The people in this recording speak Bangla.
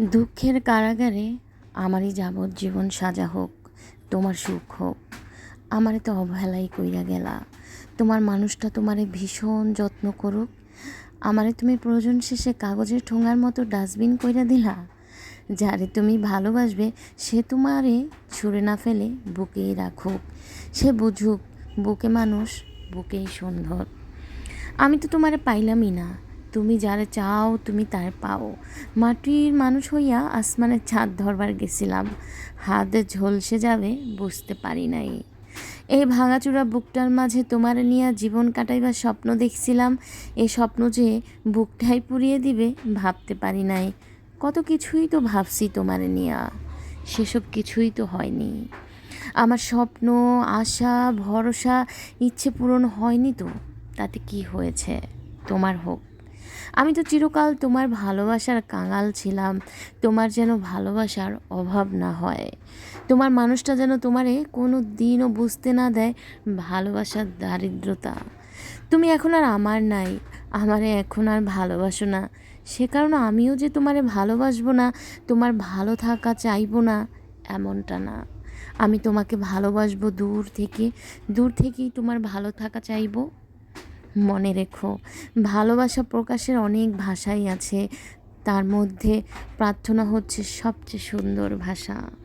দুঃখের কারাগারে আমারই যাবজ্জীবন সাজা হোক, তোমার সুখ হোক। আমারে তো অবহেলাই কইরা গেলা। তোমার মানুষটা তোমারে ভীষণ যত্ন করুক। আমারে তুমি প্রয়োজন শেষে কাগজের ঠোঙার মতো ডাস্টবিন কইরা দিলা। যারে তুমি ভালোবাসবে, সে তোমারে ছুঁড়ে না ফেলে বুকেই রাখুক। সে বুঝুক, বুকে মানুষ বুকেই সুন্দর। আমি তো তোমারে পাইলামই না। তুমি যারে চাও, তুমি তার পাও। মাটির মানুষ হইয়া আসমানের ছাদ ধরবার গেছিলাম। হাত ঝলসে যাবে, বুঝতে পারি নাই। এই ভাঙাচুরা বুকটার মাঝে তোমার নিয়ে জীবন কাটাইবার স্বপ্ন দেখছিলাম। এই স্বপ্ন যে বুকটাই পুড়িয়ে দিবে, ভাবতে পারি নাই। কত কিছুই তো ভাবছি তোমার নিয়া। সেসব কিছুই তো হয়নি। আমার স্বপ্ন, আশা, ভরসা, ইচ্ছে পূরণ হয়নি তো। তাতে কি হয়েছে? তোমার হোক। আমি তো চিরকাল তোমার ভালোবাসার কাঙাল ছিলাম, তোমার যেন ভালোবাসার অভাব না হয়। তোমার মানুষটা যেন তোমারে কোনো দিনও বুঝতে না দেয় ভালোবাসার দারিদ্রতা। তুমি এখন আর আমার নাই, আমারে এখন আর ভালোবাসো না। সে কারণে আমিও যে তোমারে ভালোবাসবো না, তোমার ভালো থাকা চাইব না, এমনটা না। আমি তোমাকে ভালোবাসবো দূর থেকে, দূর থেকেই তোমার ভালো থাকা চাইব। মনে রেখো। ভালোবাসা প্রকাশের অনেক ভাষাই আছে তার মধ্যে প্রার্থনা হচ্ছে সবচেয়ে সুন্দর ভাষা।